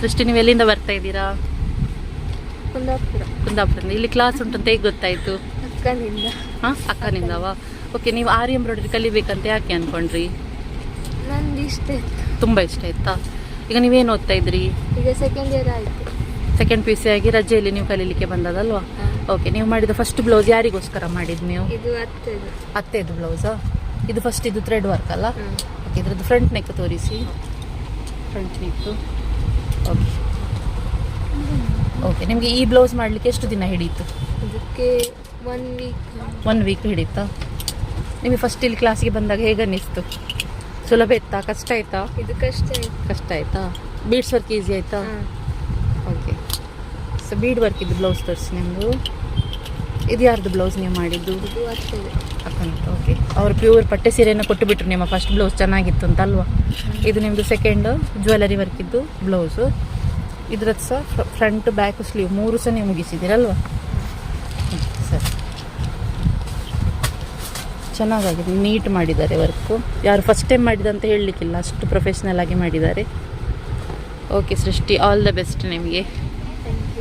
ಸೃಷ್ಟಿ ನೀವು ಎಲ್ಲಿಂದ ಬರ್ತಾ ಇದ್ದೀರಾ? ಕುಂದಾಪುರ. ಕುಂದಾಪುರದಿಂದ. ಇಲ್ಲಿ ಕ್ಲಾಸ್ ಉಂಟಂತ ಹೇಗೆ ಗೊತ್ತಾಯ್ತು? ಅಕ್ಕನಿಂದ. ಹಾಂ? ಅಕ್ಕನಿಂದವಾ? ಓಕೆ ನೀವು ಆರಿ ಎಂಬ್ರಾಯ್ಡ್ರಿ ಕಲಿಬೇಕಂತ ಯಾಕೆ ಅನ್ಕೊಂಡ್ರಿ? ನಂದು ಇಷ್ಟ ತುಂಬ ಇಷ್ಟ ಆಯ್ತಾ ಈಗ ನೀವೇನು ಓದ್ತಾ ಇದ್ರಿ? ಈಗ ಸೆಕೆಂಡ್ ಇಯರ್ ಆಯ್ತು. ಸೆಕೆಂಡ್ ಪಿ ಸಿ ಆಗಿ ರಜೆಯಲ್ಲಿ ನೀವು ಕಲೀಲಿಕ್ಕೆ ಬಂದದಲ್ವಾ? ಓಕೆ ನೀವು ಮಾಡಿದ ಫಸ್ಟ್ ಬ್ಲೌಸ್ ಯಾರಿಗೋಸ್ಕರ ಮಾಡಿದ್ದು ನೀವು? ಇದು ಅತ್ತೆದು. ಅತ್ತೆದು ಬ್ಲೌಸಾ ಇದು ಫಸ್ಟ್ ಇದು ಥ್ರೆಡ್ ವರ್ಕ್ ಅಲ್ಲ. ಓಕೆ ಇದ್ರದ್ದು ಫ್ರಂಟ್ ನೆಕ್ ತೋರಿಸಿ. ಫ್ರಂಟ್ ನೆಕ್ಕು ಓಕೆ ಓಕೆ ನಿಮಗೆ ಈ ಬ್ಲೌಸ್ ಮಾಡಲಿಕ್ಕೆ ಎಷ್ಟು ದಿನ ಹಿಡೀತು ಅದಕ್ಕೆ ಒನ್ ವೀಕ್ ಒನ್ ವೀಕ್ ಹಿಡಿಯುತ್ತಾ? ನಿಮಗೆ ಫಸ್ಟ್ ಇಲ್ಲಿ ಕ್ಲಾಸಿಗೆ ಬಂದಾಗ ಹೇಗೆ ಅನ್ನಿಸ್ತು? ಸುಲಭ ಇತ್ತಾ? ಕಷ್ಟ ಆಯ್ತಾ? ಇದು ಕಷ್ಟ ಆಯ್ತು. ಕಷ್ಟ ಆಯ್ತಾ? ಬೀಡ್ಸ್ ವರ್ಕ್ ಈಸಿ ಆಯ್ತಾ? ಓಕೆ ಸೊ ಬೀಡ್ ವರ್ಕ್ ಇದ್ದು ಬ್ಲೌಸ್ ತೋರಿಸಿ ನಿಮ್ಮದು ಇದು ಯಾರ್ದು ಬ್ಲೌಸ್ ನೀವು ಮಾಡಿದ್ದು? ಅಕ್ಕಂತ ಓಕೆ ಅವರು ಪ್ಯೂರ್ ಪಟ್ಟೆ ಸೀರೆಯನ್ನು ಕೊಟ್ಟುಬಿಟ್ರು ನಿಮ್ಮ ಫಸ್ಟ್ ಬ್ಲೌಸ್ ಚೆನ್ನಾಗಿತ್ತು ಅಂತ ಅಲ್ವಾ ಇದು ನಿಮ್ಮದು ಸೆಕೆಂಡ್ ಜ್ಯುವೆಲರಿ ವರ್ಕ್ ಇದ್ದು ಬ್ಲೌಸು ಇದ್ರದ್ದು ಸಹ ಫ್ರಂಟ್ ಬ್ಯಾಕ್ ಸ್ಲೀವ್ ಮೂರು ಸಹ ನೀವು ಮುಗಿಸಿದ್ದೀರಲ್ವಾ? ಸರಿ. ಚೆನ್ನಾಗಾಗಿದೆ. ನೀಟ್ ಮಾಡಿದ್ದಾರೆ ವರ್ಕು ಯಾರು ಫಸ್ಟ್ ಟೈಮ್ ಮಾಡಿದಂತ ಹೇಳಲಿಕ್ಕಿಲ್ಲ. ಅಷ್ಟು ಪ್ರೊಫೆಷ್ನಲ್ ಆಗಿ ಮಾಡಿದ್ದಾರೆ. Okay Srishti all the best ನಿಮಗೆ.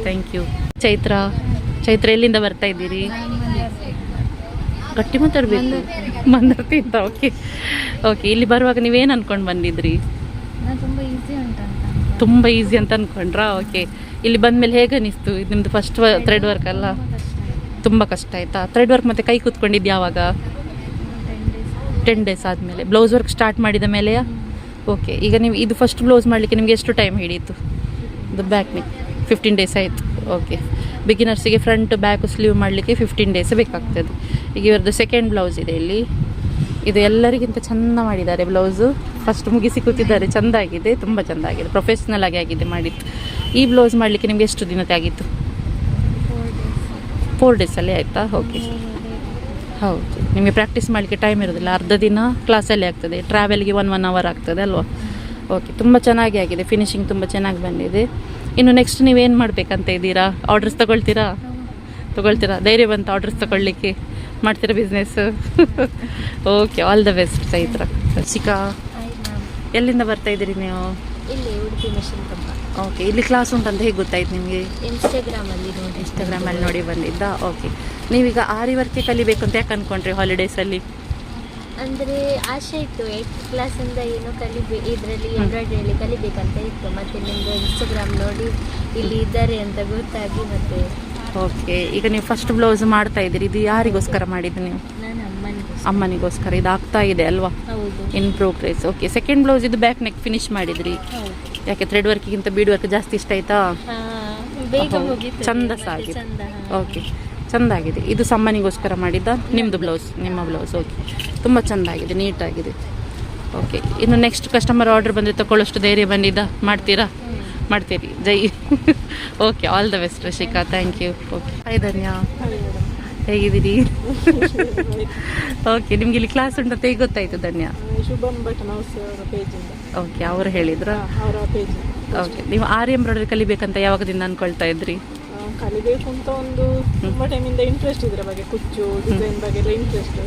Thank you Chaitra. ಚೈತ್ರ ಎಲ್ಲಿಂದ ಬರ್ತಾ ಇದ್ದೀರಿ? ಗಟ್ಟಿ ಮಾತಾಡ್ಬೇಕು. ಮಂದರ್ತಿ ಅಂತ ಓಕೆ ಓಕೆ ಇಲ್ಲಿ ಬರುವಾಗ ನೀವೇನು ಅನ್ಕೊಂಡು ಬಂದಿದ್ರಿ? ತುಂಬ ಈಸಿ ಅಂತ ಅನ್ಕೊಂಡ್ರಾ? ಓಕೆ ಇಲ್ಲಿ ಬಂದಮೇಲೆ ಹೇಗೆ ಅನಿಸ್ತು? ಇದು ನಿಮ್ದು ಫಸ್ಟ್ ಥ್ರೆಡ್ ವರ್ಕ್ ಅಲ್ಲ? ತುಂಬ ಕಷ್ಟ ಆಯ್ತಾ. ಥ್ರೆಡ್ ವರ್ಕ್ ಮತ್ತೆ ಕೈ ಕೂತ್ಕೊಂಡಿದ್ದು ಯಾವಾಗ ಟೆನ್ ಡೇಸ್ ಆದಮೇಲೆ. ಬ್ಲೌಸ್ ವರ್ಕ್ ಸ್ಟಾರ್ಟ್ ಮಾಡಿದ ಮೇಲೆ? ಓಕೆ ಈಗ ನೀವು ಇದು ಫಸ್ಟ್ ಬ್ಲೌಸ್ ಮಾಡಲಿಕ್ಕೆ ನಿಮಗೆ ಎಷ್ಟು ಟೈಮ್ ಹಿಡಿಯಿತು? ಇದು ಬ್ಯಾಕ್ ಮೇ ಫಿಫ್ಟೀನ್ ಡೇಸ್ ಆಯಿತು. ಓಕೆ ಬಿಗಿನರ್ಸಿಗೆ ಫ್ರಂಟ್ ಬ್ಯಾಕ್ ಸ್ಲೀವ್ ಮಾಡಲಿಕ್ಕೆ ಫಿಫ್ಟೀನ್ ಡೇಸ್ ಬೇಕಾಗ್ತದೆ. ಈಗ ಇವ್ರದ್ದು ಸೆಕೆಂಡ್ ಬ್ಲೌಸ್ ಇದೆ ಇಲ್ಲಿ. ಇದು ಎಲ್ಲರಿಗಿಂತ ಚೆಂದ ಮಾಡಿದ್ದಾರೆ ಬ್ಲೌಸು ಫಸ್ಟ್ ಮುಗಿಸಿ ಕೂತಿದ್ದಾರೆ. ಚೆಂದ ಆಗಿದೆ ತುಂಬ ಚೆಂದ ಆಗಿದೆ ಪ್ರೊಫೆಷ್ನಲ್ ಆಗಿ ಆಗಿದೆ ಮಾಡಿತ್ತು ಈ ಬ್ಲೌಸ್ ಮಾಡಲಿಕ್ಕೆ ನಿಮಗೆ ಎಷ್ಟು ದಿನದ ಆಗಿತ್ತು? ಫೋರ್ ಡೇಸಲ್ಲಿ ಆಯಿತಾ? ಓಕೆ ಹೌದು. ನಿಮಗೆ ಪ್ರಾಕ್ಟೀಸ್ ಮಾಡಲಿಕ್ಕೆ ಟೈಮ್ ಇರೋದಿಲ್ಲ. ಅರ್ಧ ದಿನ ಕ್ಲಾಸಲ್ಲಿ ಆಗ್ತದೆ. ಟ್ರಾವೆಲ್ಗೆ ಒನ್ ಒನ್ ಅವರ್ ಆಗ್ತದೆ ಅಲ್ವಾ? ಓಕೆ ತುಂಬ ಚೆನ್ನಾಗಿ ಆಗಿದೆ. ಫಿನಿಶಿಂಗ್ ತುಂಬ ಚೆನ್ನಾಗಿ ಬಂದಿದೆ. ಇನ್ನು ನೆಕ್ಸ್ಟ್ ನೀವೇನು ಮಾಡಬೇಕಂತ ಇದ್ದೀರಾ? ಆರ್ಡರ್ಸ್ ತಗೊಳ್ತೀರಾ? ತಗೊಳ್ತೀರಾ? ಧೈರ್ಯ ಬಂತು ಆರ್ಡರ್ಸ್ ತಗೊಳ್ಳಿಕ್ಕೆ. ಮಾಡ್ತೀರಾ business okay all the best Chaitra ma'am ಎಲ್ಲಿಂದ ಬರ್ತಾ ಇದ್ದೀರಿ ನೀವು? ಇಲ್ಲಿ ಉಡುಪಿ ಮಿಷನ್ ಓಕೆ ಇಲ್ಲಿ ಕ್ಲಾಸ್ ಉಂಟಂತ ಹೇಗೆ ಗೊತ್ತಾಯ್ತು ನಿಮಗೆ? ಇನ್ಸ್ಟಾಗ್ರಾಮಲ್ಲಿ ನೋಡಿ. ಇನ್ಸ್ಟಾಗ್ರಾಮಲ್ಲಿ ನೋಡಿ ಬಂದಿದ್ದ? ಓಕೆ ನೀವೀಗ ಆರಿ ವರ್ಕೆ ಕಲಿಬೇಕು ಅಂತ ಯಾಕೆ ಅಂದ್ಕೊಂಡ್ರಿ ಹಾಲಿಡೇಸಲ್ಲಿ ಅಂದರೆ ಆಸೆ ಇತ್ತು ಕ್ಲಾಸ್ ಕ್ಲಾಸಿಂದ ಏನು ಕಲಿಬೇ ಇದರಲ್ಲಿ ಎಂಬ್ರಾಯ್ಡ್ರಿಯಲ್ಲಿ ಕಲಿಬೇಕಂತ ಇತ್ತು. ಮತ್ತು ನಿಮ್ಮದು ಇನ್ಸ್ಟಾಗ್ರಾಮ್ ನೋಡಿ ಇಲ್ಲಿ ಇದ್ದಾರೆ ಅಂತ ಗೊತ್ತಾಗಿ ಮತ್ತೆ ಓಕೆ ಈಗ ನೀವು ಫಸ್ಟ್ ಬ್ಲೌಸ್ ಮಾಡ್ತಾ ಇದ್ದೀರಿ. ಇದು ಯಾರಿಗೋಸ್ಕರ ಮಾಡಿದ್ದು ನೀವು? ನಾನು ಅಮ್ಮನಿಗೆ ಅಮ್ಮನಿಗೋಸ್ಕರ. ಇದು ಆಗ್ತಾ ಇದೆ ಅಲ್ವಾ? ಹೌದು. In progress okay second blouse ಇದು ಬ್ಯಾಕ್ ನೆಕ್ ಫಿನಿಶ್ ಮಾಡಿದ್ರಿ. ಯಾಕೆ ಥ್ರೆಡ್ ವರ್ಕ್ಗಿಂತ ಬೀಡ್ ವರ್ಕ್ ಜಾಸ್ತಿ ಇಷ್ಟ ಆಯ್ತಾ? ಬೇಗ ಚಂದ ಸಾಗಿ ಚಂದ ಓಕೆ ಚೆಂದಾಗಿದೆ. ಇದು ಸಮ್ಮನಿಗೋಸ್ಕರ ಮಾಡಿದ್ದ ನಿಮ್ಮದು ಬ್ಲೌಸ್ ನಿಮ್ಮ ಬ್ಲೌಸ್ ಓಕೆ ತುಂಬ ಚೆಂದಾಗಿದೆ ನೀಟಾಗಿದೆ. ಓಕೆ ಇನ್ನು ನೆಕ್ಸ್ಟ್ ಕಸ್ಟಮರ್ ಆರ್ಡರ್ ಬಂದರೆ ತಗೊಳ್ಳೋಷ್ಟು ಧೈರ್ಯ ಬಂದಿದ್ದ? ಮಾಡ್ತೀರಾ. ಮಾಡ್ತೀರಿ. ಜೈ. Okay all the best Rashika. Thank you okay hi Dhanya. ಹೇಗಿದ್ದೀರಿ? ಓಕೆ ನಿಮ್ಗೆ ಇಲ್ಲಿ ಕ್ಲಾಸ್ ಉಂಟು ಅಂತ ಈಗ ಗೊತ್ತಾಯ್ತು ಧನ್ಯಾ? ಓಕೆ ಅವರು ಹೇಳಿದ್ರ? ಓಕೆ ನೀವು ಆರಿ ಎಂಬ್ರಾಯ್ಡ್ರಿ ಕಲಿಬೇಕಂತ ಯಾವಾಗದಿಂದ ಅನ್ಕೊಳ್ತಾ ಇದ್ರಿ? ಕಲಿಬೇಕು ಅಂತ ಒಂದು ತುಂಬಾ ಟೈಮಿಂದ ಇಂಟ್ರೆಸ್ಟ್ ಇದ್ರ ಬಗ್ಗೆ ಕುಚ್ಚು ಡಿಸೈನ್ ಬಗ್ಗೆ ಎಲ್ಲ ಇಂಟ್ರೆಸ್ಟ್.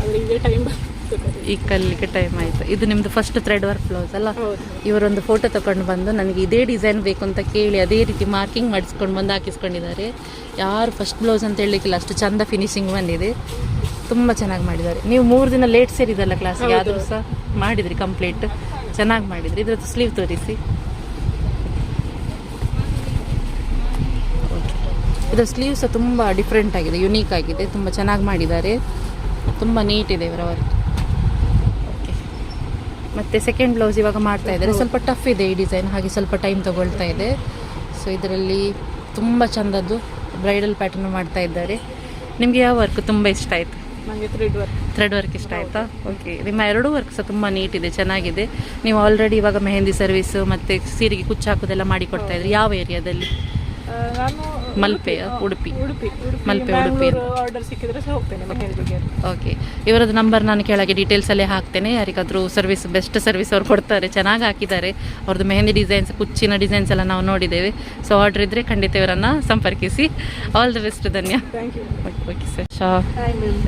ಆದ್ರೆ ಈಗ ಟೈಮ್ ಈ ಈಗ ಕಲಿಲಿಕ್ಕೆ ಟೈಮ್ ಆಯಿತು. ಇದು ನಿಮ್ದು ಫಸ್ಟ್ ಥ್ರೆಡ್ ವರ್ಕ್ ಬ್ಲೌಸ್ ಅಲ್ಲ? ಇವರೊಂದು ಫೋಟೋ ತಗೊಂಡು ಬಂದು ನನಗೆ ಇದೇ ಡಿಸೈನ್ ಬೇಕು ಅಂತ ಕೇಳಿ ಅದೇ ರೀತಿ ಮಾರ್ಕಿಂಗ್ ಮಾಡಿಸ್ಕೊಂಡು ಬಂದು ಹಾಕಿಸ್ಕೊಂಡಿದ್ದಾರೆ. ಯಾರು ಫಸ್ಟ್ ಬ್ಲೌಸ್ ಅಂತ ಹೇಳಲಿಕ್ಕಿಲ್ಲ ಅಷ್ಟು ಚಂದ ಫಿನಿಶಿಂಗ್ ಬಂದಿದೆ. ತುಂಬ ಚೆನ್ನಾಗಿ ಮಾಡಿದ್ದಾರೆ. ನೀವು ಮೂರು ದಿನ ಲೇಟ್ ಸೇರಿದಲ್ಲ ಕ್ಲಾಸಿಗೆ ಆದರೂ ಸಹ ಮಾಡಿದ್ರಿ ಕಂಪ್ಲೀಟ್ ಚೆನ್ನಾಗಿ ಮಾಡಿದ್ರಿ. ಇದ್ರದ್ದು ಸ್ಲೀವ್ ತೋರಿಸಿ. ಇದರ ಸ್ಲೀವ್ ಸಹ ತುಂಬ ಡಿಫ್ರೆಂಟ್ ಆಗಿದೆ ಯುನೀಕ್ ಆಗಿದೆ ತುಂಬ ಚೆನ್ನಾಗಿ ಮಾಡಿದ್ದಾರೆ. ತುಂಬ ನೀಟ್ ಇದೆ ಇವರ ವರ್ಕ್ ಓಕೆ ಮತ್ತು ಸೆಕೆಂಡ್ ಬ್ಲೌಸ್ ಇವಾಗ ಮಾಡ್ತಾ ಇದ್ದಾರೆ. ಸ್ವಲ್ಪ ಟಫ್ ಇದೆ ಈ ಡಿಸೈನ್ ಹಾಗೆ ಸ್ವಲ್ಪ ಟೈಮ್ ತಗೊಳ್ತಾ ಇದೆ. ಸೊ ಇದರಲ್ಲಿ ತುಂಬ ಚಂದದ್ದು ಬ್ರೈಡಲ್ ಪ್ಯಾಟರ್ನ್ ಮಾಡ್ತಾ ಇದ್ದಾರೆ. ನಿಮಗೆ ಯಾವ ವರ್ಕ್ ತುಂಬ ಇಷ್ಟ ಆಯಿತು? ನನಗೆ ಥ್ರೆಡ್ ವರ್ಕ್ ಥ್ರೆಡ್ ವರ್ಕ್ ಇಷ್ಟ ಆಯಿತಾ? ಓಕೆ ನಿಮ್ಮ ಎರಡೂ ವರ್ಕ್ ಸಹ ತುಂಬ ನೀಟ್ ಇದೆ ಚೆನ್ನಾಗಿದೆ. ನೀವು ಆಲ್ರೆಡಿ ಇವಾಗ ಮೆಹಂದಿ ಸರ್ವಿಸ್ ಮತ್ತು ಸೀರೆಗೆ ಕುಚ್ಚು ಹಾಕೋದೆಲ್ಲ ಮಾಡಿ ಕೊಡ್ತಾ ಇದ್ರಿ. ಯಾವ ಏರಿಯಾದಲ್ಲಿ ನಾನು ಮಲ್ಪೆಯ? ಉಡುಪಿ? ಮಲ್ಪೆ, ಉಡುಪಿ. ಆರ್ಡರ್ ಸಿಕ್ಕಿದ್ರೆ ಸಹ ಹೋಗ್ತೇನೆ ಮೆಹಂದಿಗೆ ಓಕೆ. ಇವರದ್ದು ನಂಬರ್ ನಾನು ಕೆಳಗೆ ಡೀಟೇಲ್ಸಲ್ಲೇ ಹಾಕ್ತೇನೆ. ಯಾರಿಗಾದರೂ ಸರ್ವಿಸ್ ಬೆಸ್ಟ್ ಸರ್ವಿಸ್ ಅವ್ರು ಕೊಡ್ತಾರೆ ಚೆನ್ನಾಗಿ ಹಾಕಿದ್ದಾರೆ. ಅವ್ರದ್ದು ಮೆಹಂದಿ ಡಿಸೈನ್ಸ್ ಕುಚ್ಚಿನ ಡಿಸೈನ್ಸ್ ಎಲ್ಲ ನಾವು ನೋಡಿದ್ದೇವೆ. ಸೊ ಆರ್ಡರ್ ಇದ್ದರೆ ಖಂಡಿತ ಇವರನ್ನು ಸಂಪರ್ಕಿಸಿ. All the best Dhanya. Okay sir Shah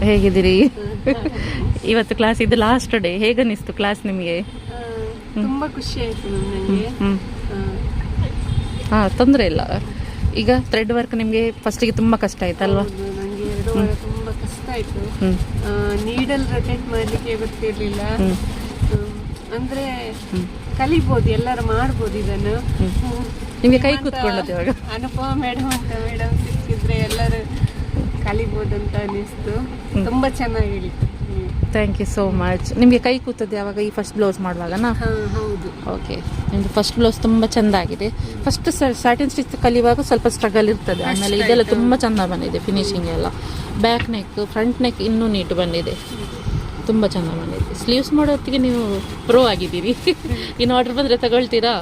ಹೇಗಿದ್ದೀರಿ? ಇವತ್ತು ಕ್ಲಾಸ್ ಇದು ಲಾಸ್ಟ್ ಡೇ ಹೇಗನ್ನಿಸ್ತು ಕ್ಲಾಸ್ ನಿಮಗೆ? ತುಂಬಾ ಖುಷಿ ಆಯ್ತು ನನಗೆ ಹಾಂ ತೊಂದರೆ ಇಲ್ಲ. ಈಗ ಥ್ರೆಡ್ ವರ್ಕ್ ನಿಮಗೆ ಫಸ್ಟಿಗೆ ತುಂಬ ಕಷ್ಟ ಆಯ್ತಲ್ವಾ? ನನಗೆ ಎರಡೂವರೆ ಎರಡು ತುಂಬಾ ಕಷ್ಟ ಆಯ್ತು. ಹ್ಞೂ ನೀಡಲ್ ರೊಟೇಟ್ ಮಾಡ್ಲಿಕ್ಕೆ ಗೊತ್ತಿರ್ಲಿಲ್ಲ ಹ್ಮ್. ಹ್ಮ್. ಅಂದ್ರೆ ಕಲಿಬೋದು ಎಲ್ಲರೂ ಮಾಡ್ಬೋದು ಇದನ್ನು. ಹ್ಮ್. ನಿಮಗೆ ಕೈ ಕೂತ್ಕೊಳ್ಳೋದು ಇವಾಗ? ಅನುಪಮ ಮೇಡಮ್ ಅಂತ ಮೇಡಮ್ ಸಿಕ್ಕಿದ್ರೆ ಎಲ್ಲರೂ ಕಲಿಬೋದಂತ ಅನಿಸ್ತು ತುಂಬಾ ಚೆನ್ನಾಗಿ ಹೇಳಿತ್ತು hmm. Thank you so much ನಿಮಗೆ ಕೈ ಕೂತದೆ ಯಾವಾಗ ಈ ಫಸ್ಟ್ ಬ್ಲೌಸ್ ಮಾಡುವಾಗನಾ? ಹೌದು ಓಕೆ ನಿಮ್ಮದು ಫಸ್ಟ್ ಬ್ಲೌಸ್ ತುಂಬ ಚೆಂದ ಆಗಿದೆ ಫಸ್ಟ್ ಸ್ಯಾಟಿನ್ ಸ್ಟಿಚ್ ಕಲಿಯುವಾಗ ಸ್ವಲ್ಪ ಸ್ಟ್ರಗಲ್ ಇರ್ತದೆ. ಆಮೇಲೆ ಇದೆಲ್ಲ ತುಂಬ ಚೆಂದ ಬಂದಿದೆ ಫಿನಿಶಿಂಗ್ ಎಲ್ಲ. ಬ್ಯಾಕ್ ನೆಕ್ ಫ್ರಂಟ್ ನೆಕ್ ಇನ್ನೂ ನೀಟ್ ಬಂದಿದೆ. ತುಂಬ ಚೆಂದ ಬಂದಿದೆ. ಸ್ಲೀವ್ಸ್ ಮಾಡೋತ್ತಿಗೆ ನೀವು ಪ್ರೋ ಆಗಿದ್ದೀರಿ. ಇನ್ನು ಆರ್ಡರ್ ಬಂದರೆ ತಗೊಳ್ತೀರಾ?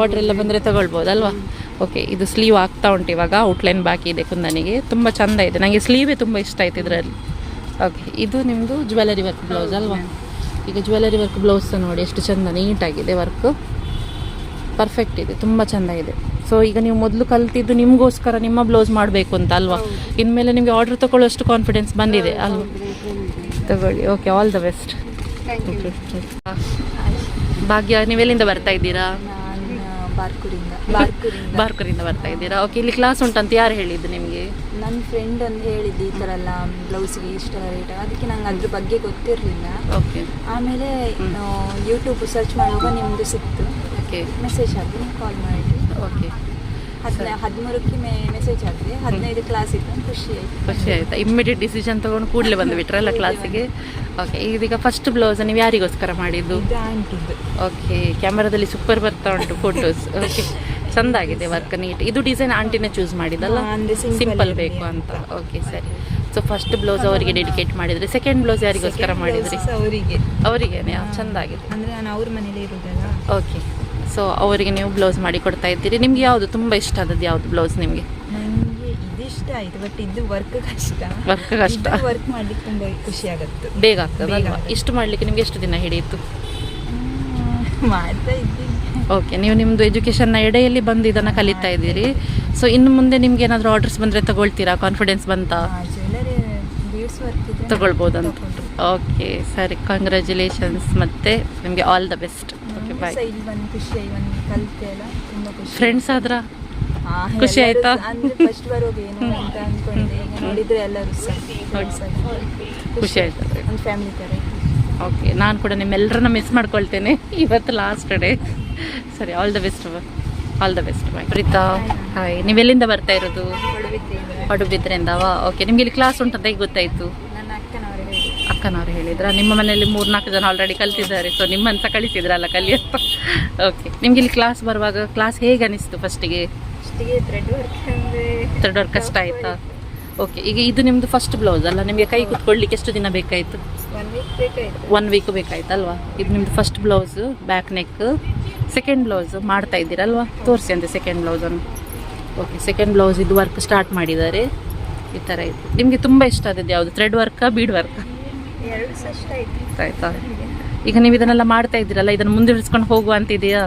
ಆರ್ಡರ್ ಎಲ್ಲ ಬಂದರೆ ತಗೊಳ್ಬೋದಲ್ವಾ ಓಕೆ ಇದು ಸ್ಲೀವ್ ಆಗ್ತಾ ಉಂಟು ಇವಾಗ. ಔಟ್ಲೈನ್ ಬಾಕಿ ಇದೆ ಕುಂದನಿಗೆ. ತುಂಬ ಚೆಂದ ಇದೆ. ನನಗೆ ಸ್ಲೀವೇ ತುಂಬ ಇಷ್ಟ ಆಯ್ತು ಇದರಲ್ಲಿ. ಓಕೆ ಇದು ನಿಮ್ಮದು ಜ್ಯುವೆಲರಿ ವರ್ಕ್ ಬ್ಲೌಸ್ ಅಲ್ವಾ? ಈಗ ಜ್ಯುವೆಲರಿ ವರ್ಕ್ ಬ್ಲೌಸ್ ನೋಡಿ ಎಷ್ಟು ಚೆಂದ ನೀಟಾಗಿದೆ ವರ್ಕ್ ಪರ್ಫೆಕ್ಟ್ ಇದೆ ತುಂಬ ಚೆಂದ ಇದೆ. ಸೊ ಈಗ ನೀವು ಮೊದಲು ಕಲ್ತಿದ್ದು ನಿಮಗೋಸ್ಕರ ನಿಮ್ಮ ಬ್ಲೌಸ್ ಮಾಡಬೇಕು ಅಂತ ಅಲ್ವಾ? ಇನ್ಮೇಲೆ ನಿಮಗೆ ಆರ್ಡರ್ ತಗೊಳ್ಳೋಷ್ಟು ಕಾನ್ಫಿಡೆನ್ಸ್ ಬಂದಿದೆ ಅಲ್ವಾ? ತಗೊಳ್ಳಿ ಓಕೆ ಆಲ್ ದ ಬೆಸ್ಟ್ ಭಾಗ್ಯ ನೀವೆಲ್ಲಿಂದ ಬರ್ತಾ ಇದ್ದೀರಾ? ಬಾರ್ಕೂರಿಂದ. ಬಾರ್ಕೂರಿಂದ. ಬಾರ್ಕರಿಂದ ಬರ್ತಾ ಇದ್ದೀರಾ? ಓಕೆ ಇಲ್ಲಿ ಕ್ಲಾಸ್ ಉಂಟಂತ ಯಾರು ಹೇಳಿದ್ದು ನಿಮಗೆ? ನನ್ನ ಫ್ರೆಂಡ್ ಒಂದು ಹೇಳಿದ್ದು ಈ ಥರ ಎಲ್ಲ ಬ್ಲೌಸ್ಗೆ ಇಷ್ಟ ರೇಟ್ ಅದಕ್ಕೆ ನಂಗೆ ಅದ್ರ ಬಗ್ಗೆ ಗೊತ್ತಿರಲಿಲ್ಲ. ಓಕೆ ಆಮೇಲೆ ಯೂಟ್ಯೂಬ್ ಸರ್ಚ್ ಮಾಡುವಾಗ ನಿಮ್ಮದು ಸಿಕ್ತು. ಓಕೆ ಮೆಸೇಜ್ ಹಾಕಿ ಕಾಲ್ ಮಾಡಿ ಓಕೆ ಹದಿನ ಹದಿಮೂರಕ್ಕೆ ಮೆಸೇಜ್ ಹಾಕಿದೆ ಹದಿನೈದು ಕ್ಲಾಸ್ ಇತ್ತು. ಖುಷಿ ಆಯಿತು. ಖುಷಿ ಆಯ್ತಾ. ಇಮ್ಮಿಡಿಯೇಟ್ ಡಿಸಿಷನ್ ತೊಗೊಂಡು ಕೂಡಲೇ ಬಂದುಬಿಟ್ರಲ್ಲ ಕ್ಲಾಸಿಗೆ ಓಕೆ ಇದೀಗ ಫಸ್ಟ್ ಬ್ಲೌಸ್ ನೀವು ಯಾರಿಗೋಸ್ಕರ ಮಾಡಿದ್ದು? ಓಕೆ ಕ್ಯಾಮರಾದಲ್ಲಿ ಸೂಪರ್ ಬರ್ತಾ ಉಂಟು ಫೋಟೋಸ್ ಓಕೆ ಚಂದ ಆಗಿದೆ ವರ್ಕ್ ನೀಟ್ ಇದು ಡಿಸೈನ್ ಆಂಟಿನೇ ಚೂಸ್ ಮಾಡಿದಲ್ಲ ಸಿಂಪಲ್ ಬೇಕು ಅಂತ. ಓಕೆ ಸರಿ. ಸೊ ಫಸ್ಟ್ ಬ್ಲೌಸ್ ಅವರಿಗೆ ಡೆಡಿಕೇಟ್ ಮಾಡಿದ್ರಿ. ಸೆಕೆಂಡ್ ಬ್ಲೌಸ್ ಯಾರಿಗೋಸ್ಕರ ಮಾಡಿದ್ರಿ? ಅವರಿಗೆ. ಅವರಿಗೇನೆ? ಚಂದ ಆಗಿದೆ. ಅಂದರೆ ನಾನು ಅವ್ರ ಮನೇಲಿ ಇರೋದಲ್ಲ? ಓಕೆ ಸೊ ಅವರಿಗೆ ನೀವು ಬ್ಲೌಸ್ ಮಾಡಿ ಕೊಡ್ತಾ ಇದ್ದೀರಿ. ನಿಮ್ಗೆ ಯಾವುದು ತುಂಬ ಇಷ್ಟ ಆದದ್ದು ಯಾವುದು ಬ್ಲೌಸ್ ನಿಮಗೆ? ಇಷ್ಟ ಆಯಿತು ಬಟ್ ಇದು ವರ್ಕ್ ಕಷ್ಟ. ಕಷ್ಟ. ವರ್ಕ್ ಮಾಡ್ಲಿಕ್ಕೆ ತುಂಬ ಖುಷಿ ಆಗುತ್ತೆ. ಬೇಗ ಆಗ್ತದೆ. ಇಷ್ಟು ಮಾಡಲಿಕ್ಕೆ ನಿಮ್ಗೆ ಎಷ್ಟು ದಿನ ಹಿಡಿಯಿತು? ಮಾಡ್ತಾ ಇದ್ದೀನಿ. ಓಕೆ ನೀವು ನಿಮ್ಮದು ಎಜುಕೇಷನ್ನ ಎಡೆಯಲ್ಲಿ ಬಂದು ಇದನ್ನು ಕಲಿತಾ ಇದ್ದೀರಿ. ಸೊ ಇನ್ನು ಮುಂದೆ ನಿಮ್ಗೆ ಏನಾದರೂ ಆರ್ಡರ್ಸ್ ಬಂದರೆ ತಗೊಳ್ತೀರಾ? ಕಾನ್ಫಿಡೆನ್ಸ್ ಬಂತಾ? ಜ್ಯುವೆಲರಿ ಬೀಡ್ಸ್ ಓಕೆ ಸರಿ. ಕಂಗ್ರ್ಯಾಚುಲೇಷನ್ಸ್ ಮತ್ತೆ ನಿಮಗೆ all the best okay bye ಇಲ್ಲಿ ಬಂದು ಖುಷಿ ಒಂದು ಕಲಿತೆ ಅಲ್ಲ ತುಂಬ ಖುಷಿ ಫ್ರೆಂಡ್ಸ್ ಆದ್ರ? ಖುಷಿ ಆಯ್ತಾ? ಫಸ್ಟ್ ಬರೋದು ಏನು ಅಂತ ಅಂದ್ಕೊಂಡೆ ಈಗ ನೋಡಿದ್ರೆ ಎಲ್ಲರೂ. ಖುಷಿ ಆಯ್ತು. ಒಂದು ಫ್ಯಾಮಿಲಿ ಥರ ಓಕೆ ನಾನು ಕೂಡ ನಿಮ್ಮೆಲ್ಲರನ್ನ ಮಿಸ್ ಮಾಡ್ಕೊಳ್ತೇನೆ. ಇವತ್ತು ಲಾಸ್ಟ್ ಡೇ ಸರಿ all the best all the best bye Preeta hi ನೀವೆಲ್ಲಿಂದ ಬರ್ತಾ ಇರೋದು? ಪಡುಬಿದ್ರಿಂದವಾ ಓಕೆ ನಿಮ್ಗೆ ಇಲ್ಲಿ ಕ್ಲಾಸ್ ಉಂಟಂತ ಈಗ ಗೊತ್ತಾಯಿತು? ಅಕ್ಕನವರು ಹೇಳಿ ಅಕ್ಕನವ್ರು ಹೇಳಿದ್ರ. ನಿಮ್ಮ ಮನೆಯಲ್ಲಿ ಮೂರ್ನಾಲ್ಕು ಜನ ಆಲ್ರೆಡಿ ಕಲ್ತಿದ್ದಾರೆ ಸೊ ನಿಮ್ಮನ್ನು ಸಹ ಕಳಿಸಿದ್ರಲ್ಲ ಕಲಿಯಪ್ಪ ಓಕೆ ನಿಮ್ಗೆ ಇಲ್ಲಿ ಕ್ಲಾಸ್ ಬರುವಾಗ ಕ್ಲಾಸ್ ಹೇಗೆ ಅನಿಸ್ತು ಫಸ್ಟಿಗೆ ಥ್ರೆಡ್ ವರ್ಕ್ ಕಷ್ಟ ಆಯ್ತಾ? ಓಕೆ ಈಗ ಇದು ನಿಮ್ಮದು ಫಸ್ಟ್ ಬ್ಲೌಸ್ ಅಲ್ಲ? ನಿಮಗೆ ಕೈ ಕುತ್ಕೊಳ್ಳಿಕ್ಕೆ ಎಷ್ಟು ದಿನ ಬೇಕಾಯಿತು? ಒನ್ ವೀಕ್ ಬೇಕಾಯ್ತಲ್ವಾ? ಇದು ನಿಮ್ಮದು first blouse back neck second blouse ಮಾಡ್ತಾ ಇದ್ದೀರಲ್ವಾ? ತೋರಿಸಿ ಅಂತೆ ಸೆಕೆಂಡ್ ಬ್ಲೌಸನ್ನು ಓಕೆ ಸೆಕೆಂಡ್ ಬ್ಲೌಸ್ ಇದು ವರ್ಕ್ ಸ್ಟಾರ್ಟ್ ಮಾಡಿದ್ದಾರೆ. ಈ ಥರ ಇದೆ ನಿಮಗೆ ತುಂಬ ಇಷ್ಟ ಆದದ್ದು ಯಾವುದು? ಥ್ರೆಡ್ ವರ್ಕಾ ಬೀಡ್ ವರ್ಕ್ ಆಯ್ತು. ಈಗ ನೀವು ಇದನ್ನೆಲ್ಲ ಮಾಡ್ತಾ ಇದ್ದೀರಲ್ಲ ಇದನ್ನು ಮುಂದುವರಿಸ್ಕೊಂಡು ಹೋಗುವ ಅಂತಿದೆಯಾ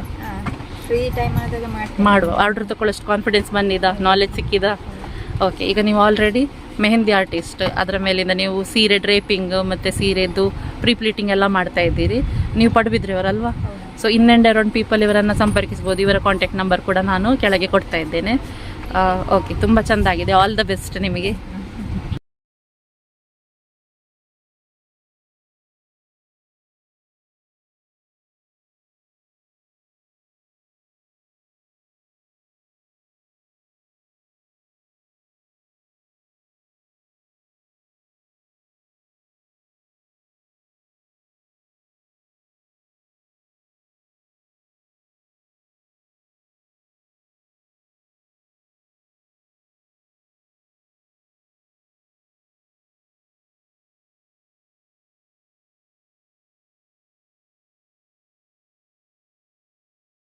ಫ್ರೀ ಟೈಮ್ ಆದಾಗ ಮಾಡ್ತೀನಿ. ಮಾಡುವ. ಆರ್ಡರ್ ತಗೊಳ್ಳೋಷ್ಟು ಕಾನ್ಫಿಡೆನ್ಸ್ ಬಂದಿದ? ನಾಲೆಜ್ ಸಿಕ್ಕಿದ? ಓಕೆ ಈಗ ನೀವು ಆಲ್ರೆಡಿ ಮೆಹಂದಿ ಆರ್ಟಿಸ್ಟ್ ಅದರ ಮೇಲಿಂದ ನೀವು ಸೀರೆ ಡ್ರೇಪಿಂಗ್ ಮತ್ತು ಸೀರೆದು ಪ್ರೀಪ್ಲೀಟಿಂಗ್ ಎಲ್ಲ ಮಾಡ್ತಾ ಇದ್ದೀರಿ. ನೀವು ಪಡುಬಿದ್ರೆಯವರಲ್ವಾ? So in and around people ಇವರನ್ನು ಸಂಪರ್ಕಿಸ್ಬೋದು. ಇವರ ಕಾಂಟ್ಯಾಕ್ಟ್ ನಂಬರ್ ಕೂಡ ನಾನು ಕೆಳಗೆ ಕೊಡ್ತಾ ಇದ್ದೇನೆ. ಓಕೆ ತುಂಬ ಚೆಂದಾಗಿದೆ ಆಲ್ ದ ಬೆಸ್ಟ್ ನಿಮಗೆ.